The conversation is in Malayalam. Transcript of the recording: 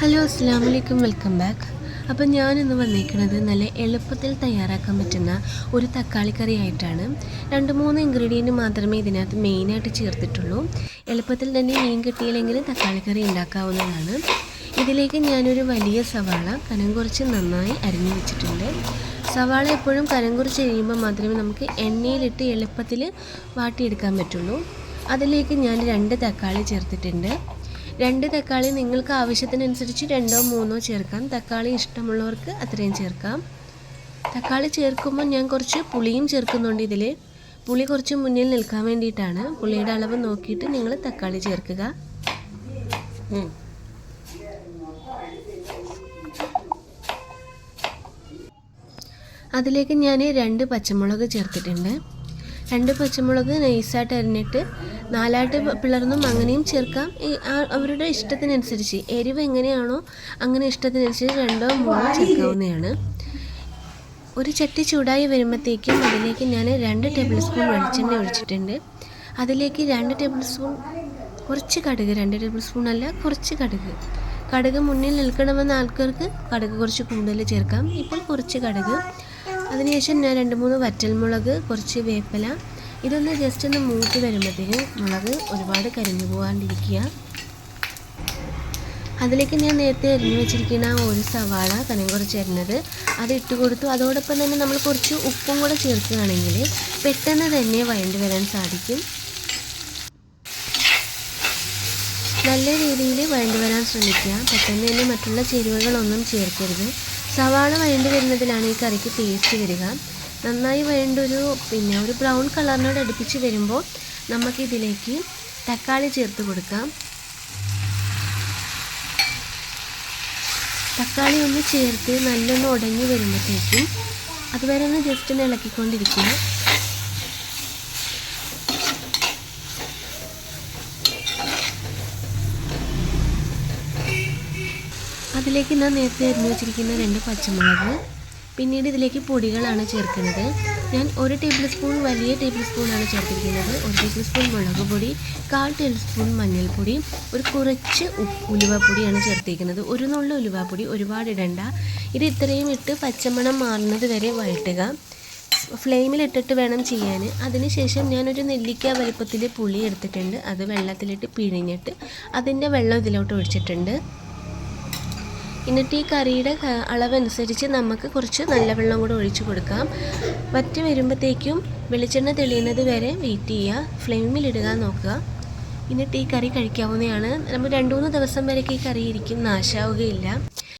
ഹലോ അസ്സാം വലൈക്കും വെൽക്കം ബാക്ക് അപ്പം ഞാനിന്ന് വന്നിരിക്കുന്നത് നല്ല എളുപ്പത്തിൽ തയ്യാറാക്കാൻ പറ്റുന്ന ഒരു തക്കാളി ആയിട്ടാണ് രണ്ട് മൂന്ന് ഇൻഗ്രീഡിയന്റ് മാത്രമേ ഇതിനകത്ത് മെയിനായിട്ട് ചേർത്തിട്ടുള്ളൂ. എളുപ്പത്തിൽ തന്നെ മീൻ കിട്ടിയില്ലെങ്കിൽ തക്കാളി കറി ഉണ്ടാക്കാവുന്നതാണ്. ഇതിലേക്ക് ഞാനൊരു വലിയ സവാള കനം കുറച്ച് നന്നായി അരിഞ്ഞു വെച്ചിട്ടുണ്ട്. സവാള എപ്പോഴും കനം കുറച്ച് കഴിയുമ്പോൾ മാത്രമേ നമുക്ക് എണ്ണയിലിട്ട് എളുപ്പത്തിൽ വാട്ടിയെടുക്കാൻ പറ്റുള്ളൂ. അതിലേക്ക് ഞാൻ രണ്ട് തക്കാളി ചേർത്തിട്ടുണ്ട്. രണ്ട് തക്കാളി നിങ്ങൾക്ക് ആവശ്യത്തിനനുസരിച്ച് രണ്ടോ മൂന്നോ ചേർക്കാം. തക്കാളി ഇഷ്ടമുള്ളവർക്ക് അത്രയും ചേർക്കാം. തക്കാളി ചേർക്കുമ്പോൾ ഞാൻ കുറച്ച് പുളിയും ചേർക്കുന്നുണ്ട് ഇതിൽ പുളി കുറച്ച് മുന്നിൽ നിൽക്കാൻ വേണ്ടിയിട്ടാണ്. പുളിയുടെ അളവ് നോക്കിയിട്ട് നിങ്ങൾ തക്കാളി ചേർക്കുക. അതിലേക്ക് ഞാൻ രണ്ട് പച്ചമുളക് ചേർത്തിട്ടുണ്ട്. രണ്ട് പച്ചമുളക് നൈസായിട്ട് അരിഞ്ഞിട്ട് നാലായിട്ട് പിളർന്നും അങ്ങനെയും ചേർക്കാം. അവരുടെ ഇഷ്ടത്തിനനുസരിച്ച് എരിവ് എങ്ങനെയാണോ അങ്ങനെ ഇഷ്ടത്തിനനുസരിച്ച് രണ്ടോ മൂന്നോ ചേർക്കാവുന്നതാണ്. ഒരു ചട്ടി ചൂടായി വരുമ്പോഴത്തേക്കും അതിലേക്ക് ഞാൻ രണ്ട് ടേബിൾ സ്പൂൺ വെളിച്ചെണ്ണ ഒഴിച്ചിട്ടുണ്ട്. അതിലേക്ക് രണ്ട് ടേബിൾ സ്പൂൺ കുറച്ച് കടുക് രണ്ട് ടേബിൾ സ്പൂൺ അല്ല കുറച്ച് കടുക്. കടുക് മുന്നിൽ നിൽക്കണമെന്ന ആൾക്കാർക്ക് കടുക് കുറച്ച് കൂടുതൽ ചേർക്കാം. ഇപ്പോൾ കുറച്ച് കടുക്. അതിനുശേഷം ഞാൻ രണ്ട് മൂന്ന് വറ്റൽമുളക് കുറച്ച് വേപ്പില ഇതൊന്ന് ജസ്റ്റ് ഒന്ന് മൂത്ത് വരുമ്പോഴത്തേക്കും മുളക് ഒരുപാട് കരിഞ്ഞു പോകാണ്ടിരിക്കുക അതിലേക്ക് ഞാൻ നേരത്തെ അരിഞ്ഞു വെച്ചിരിക്കുന്ന ഒരു സവാള കനം കുറച്ച് അരിഞ്ഞത് അത് ഇട്ട് കൊടുത്തു. അതോടൊപ്പം തന്നെ നമ്മൾ കുറച്ച് ഉപ്പും കൂടെ ചേർക്കുകയാണെങ്കിൽ പെട്ടെന്ന് തന്നെ വഴണ്ടി വരാൻ സാധിക്കും. നല്ല രീതിയിൽ വഴണ്ടി വരാൻ ശ്രമിക്കുക. പെട്ടെന്ന് തന്നെ മറ്റുള്ള ചേരുവകളൊന്നും ചേർക്കരുത്. സവാള വഴണ്ടി വരുന്നതിലാണ് ഈ കറിക്ക് ടേസ്റ്റ് വരിക. നന്നായി വേണ്ടൊരു പിന്നെ ഒരു ബ്രൗൺ കളറിനോട് അടുപ്പിച്ച് വരുമ്പോൾ നമുക്കിതിലേക്ക് തക്കാളി ചേർത്ത് കൊടുക്കാം. തക്കാളി ഒന്ന് ചേർത്ത് നല്ലൊന്ന് ഉടഞ്ഞു വരുമ്പോഴത്തേക്കും അതുവരെ ഒന്ന് ജസ്റ്റ് ഒന്ന് ഇളക്കിക്കൊണ്ടിരിക്കുക. അതിലേക്ക് ഞാൻ നേരത്തെ അരിഞ്ഞു വെച്ചിരിക്കുന്ന രണ്ട് പച്ചമുളക് പിന്നീട് ഇതിലേക്ക് പൊടികളാണ് ചേർക്കുന്നത്. ഞാൻ ഒരു ടേബിൾ സ്പൂൺ വലിയ ടേബിൾ സ്പൂണാണ് ചേർത്തിരിക്കുന്നത്. ഒരു ടേബിൾ സ്പൂൺ മുളക് പൊടി കാൽ ടേബിൾ സ്പൂൺ മഞ്ഞൾപ്പൊടി ഒരു കുറച്ച് ഉലുവാപ്പൊടിയാണ് ചേർത്തിരിക്കുന്നത്. ഒരു നുള്ള ഉലുവപ്പൊടി ഒരുപാട് ഇടണ്ട. ഇത് ഇത്രയും ഇട്ട് പച്ചമണം മാറുന്നത് വരെ വഴട്ടുക. ഫ്ലെയിമിലിട്ടിട്ട് വേണം ചെയ്യാൻ. അതിനുശേഷം ഞാനൊരു നെല്ലിക്ക വലുപ്പത്തിൽ പുളി എടുത്തിട്ടുണ്ട്. അത് വെള്ളത്തിലിട്ട് പിഴിഞ്ഞിട്ട് അതിന്റെ വെള്ളം ഇതിലോട്ട് ഒഴിച്ചിട്ടുണ്ട്. എന്നിട്ട് ഈ കറിയുടെ അളവനുസരിച്ച് നമുക്ക് കുറച്ച് നല്ല വെള്ളം കൂടെ ഒഴിച്ചു കൊടുക്കാം. വറ്റി വരുമ്പോഴത്തേക്കും വെളിച്ചെണ്ണ തെളിയുന്നത് വരെ വെയിറ്റ് ചെയ്യുക. ഫ്ലെയിമിലിടുക നോക്കുക. എന്നിട്ട് ഈ കറി കഴിക്കാവുന്നതാണ്. നമ്മൾ രണ്ട് മൂന്ന് ദിവസം വരെയൊക്കെ ഈ കറി ഇരിക്കും. നാശാവുകയില്ല.